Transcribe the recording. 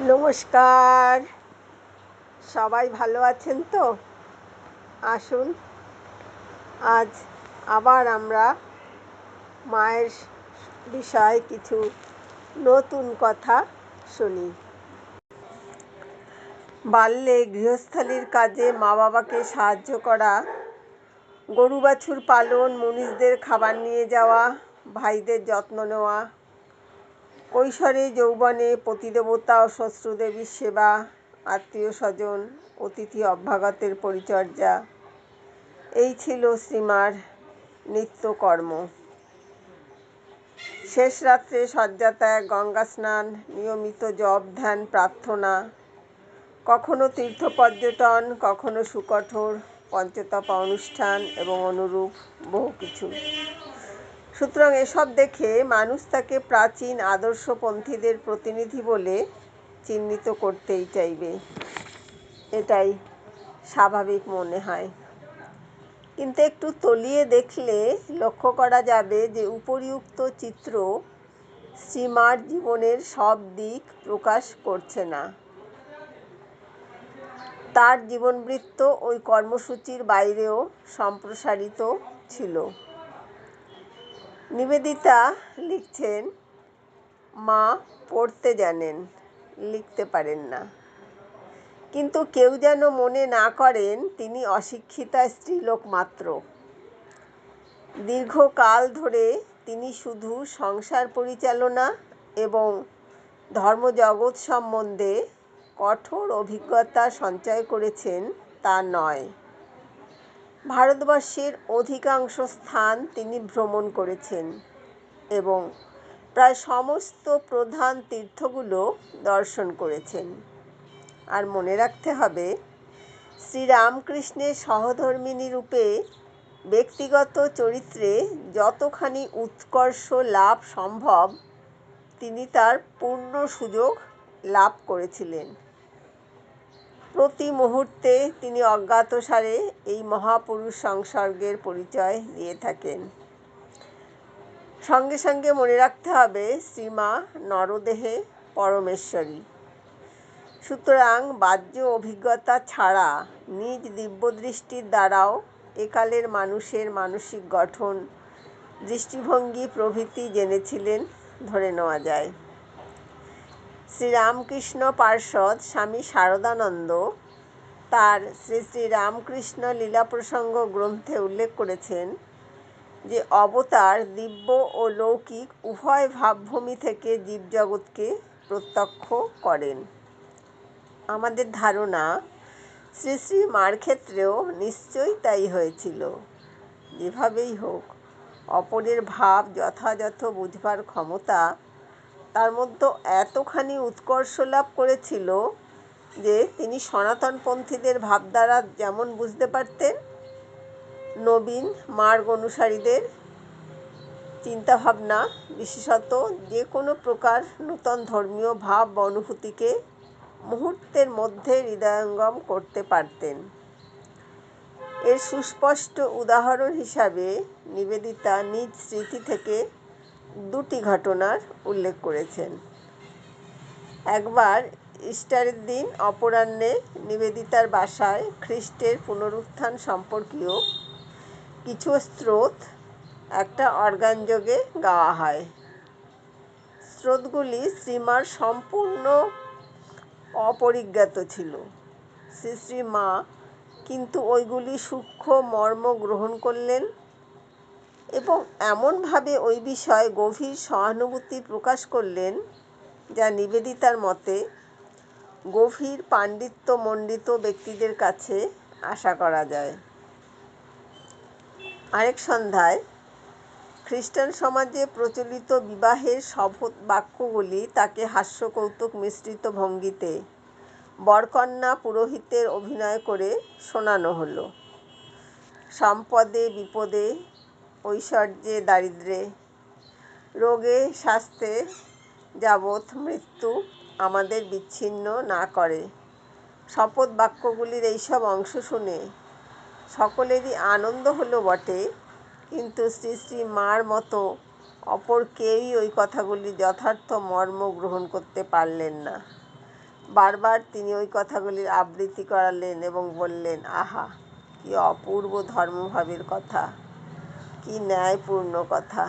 নমস্কার। সবাই ভালো আছেন তো? আসুন। আজ আবার আমরা মায়ের বিষয়ে কিছু নতুন কথা শুনি। বাল্যে গৃহস্থালির কাজে মা বাবাকে সাহায্য করা গরু বাছুর পালন, মুনিশদের খাবার নিয়ে যাওয়া, ভাইদের যত্ন নেওয়া কৈশোরে যৌবনে পতিদেবতা ও শ্বশ্রুদেবীর সেবা, আত্মীয় স্বজন, অতিথি অভ্যাগতের পরিচর্যা, এই ছিল শ্রীমার নিত্যকর্ম। শেষ রাত্রে শয্যাত্যাগ গঙ্গা স্নান, নিয়মিত জপ, ধ্যান, প্রার্থনা, কখনো তীর্থ পর্যটন, কখনো সুকঠোর, পঞ্চতপা অনুষ্ঠান এবং অনুরূপ বহু কিছু। সুতরাং এসব দেখে মানুষ তাকে প্রাচীন আদর্শপন্থীদের প্রতিনিধি বলে চিহ্নিত করতেই চাইবে। এটাই স্বাভাবিক মনে হয়। কিন্তু একটু তলিয়ে দেখলে লক্ষ্য করা যাবে যে উপরিউক্ত চিত্র শ্রীমার জীবনের সব দিক প্রকাশ করছে না। তার জীবনবৃত্ত ওই কর্মসূচির বাইরেও সম্প্রসারিত ছিল। নিবেদিতা লিখছেন, মা পড়তে জানেন, লিখতে পারেন না। কিন্তু কেউ যেন মনে না করেন, তিনি অশিক্ষিতা স্ত্রীলোক মাত্র। দীর্ঘকাল ধরে তিনি শুধু সংসার পরিচালনা এবং ধর্মজগৎ সম্বন্ধে কঠোর অভিজ্ঞতা সঞ্চয় করেছেন তা নয়। ভারতবর্ষের অধিকাংশ স্থান তিনি ভ্রমণ করেছেন এবং প্রায় সমস্ত প্রধান তীর্থগুলো দর্শন করেছেন। আর মনে রাখতে হবে, শ্রীরামকৃষ্ণের সহধর্মিনী রূপে ব্যক্তিগত চরিত্রে যতখানি উৎকর্ষ লাভ সম্ভব, তিনি তার পূর্ণ সুযোগ লাভ করেছিলেন। প্রতি মুহূর্তে তিনি অজ্ঞাতসারে এই মহাপুরুষ সংসর্গের পরিচয় দিয়ে থাকেন। সঙ্গে সঙ্গে মনে রাখতে হবে, শ্রীমা নরদেহে পরমেশ্বরী। সুতরাং বাহ্য অভিজ্ঞতা ছাড়া নিজ দিব্যদৃষ্টির দ্বারাও একালের মানুষের মানসিক গঠন, দৃষ্টিভঙ্গি প্রভৃতি জেনেছিলেন ধরে নেওয়া যায়। শ্রীরামকৃষ্ণ পার্ষদ স্বামী শারদানন্দ তার শ্রী শ্রী রামকৃষ্ণ লীলা প্রসঙ্গ গ্রন্থে উল্লেখ করেছেন যে অবতার দিব্য ও লৌকিক উভয় ভাবভূমি থেকে জীবজগৎকে প্রত্যক্ষ করেন। আমাদের ধারণা শ্রী শ্রী মার ক্ষেত্রেও নিশ্চয়ই তাই হয়েছিল। যেভাবেই হোক, অপরের ভাব যথাযথ বুঝবার ক্ষমতা তার মধ্যে এতখানি উৎকর্ষ লাভ করেছিল যে তিনি সনাতনপন্থীদের ভাবধারা যেমন বুঝতে পারতেন, নবীন মার্গ অনুসারীদের চিন্তাভাবনা বিশেষত যে কোনো প্রকার নূতন ধর্মীয় ভাব বা অনুভূতিকে মুহূর্তের মধ্যে হৃদয়ঙ্গম করতে পারতেন। এর সুস্পষ্ট উদাহরণ হিসাবে নিবেদিতা নিজ স্মৃতি থেকে দুটি ঘটনার উল্লেখ করেছেন। একবার ইস্টারের দিন অপরাহ্নে নিবেদিতার বাসায় খ্রিস্টের পুনরুত্থান সম্পর্কীয় কিছু স্রোত একটা অর্গানযোগে গাওয়া হয়। স্রোতগুলি শ্রীমার সম্পূর্ণ অপরিজ্ঞাত ছিল। শ্রী শ্রী মা কিন্তু ওইগুলি সূক্ষ্ম মর্ম গ্রহণ করলেন এবং এমনভাবে ওই বিষয়ে গভীর সহানুভূতি প্রকাশ করলেন, যা নিবেদিতার মতে গভীর পাণ্ডিত্যমণ্ডিত ব্যক্তিদের কাছে আশা করা যায়। আরেক সন্ধ্যায় খ্রিস্টান সমাজে প্রচলিত বিবাহের শপথ বাক্যগুলি তাকে হাস্যকৌতুক মিশ্রিত ভঙ্গিতে বরকন্যা পুরোহিতের অভিনয় করে শোনানো হলো। সম্পদে বিপদে ঐশ্বর্যে দারিদ্রে। রোগে, স্বাস্থ্যে যাবৎ মৃত্যু আমাদের বিচ্ছিন্ন না করে। শপথ বাক্যগুলির এইসব অংশ শুনে সকলেরই আনন্দ হলো বটে, কিন্তু শ্রী শ্রী মার মতো অপর কেউই ওই কথাগুলি যথার্থ মর্ম গ্রহণ করতে পারলেন না। বারবার তিনি ওই কথাগুলির আবৃত্তি করালেন এবং বললেন, আহা, কি অপূর্ব ধর্মভাবের কথা। কি ন্যায়পূর্ণ কথা।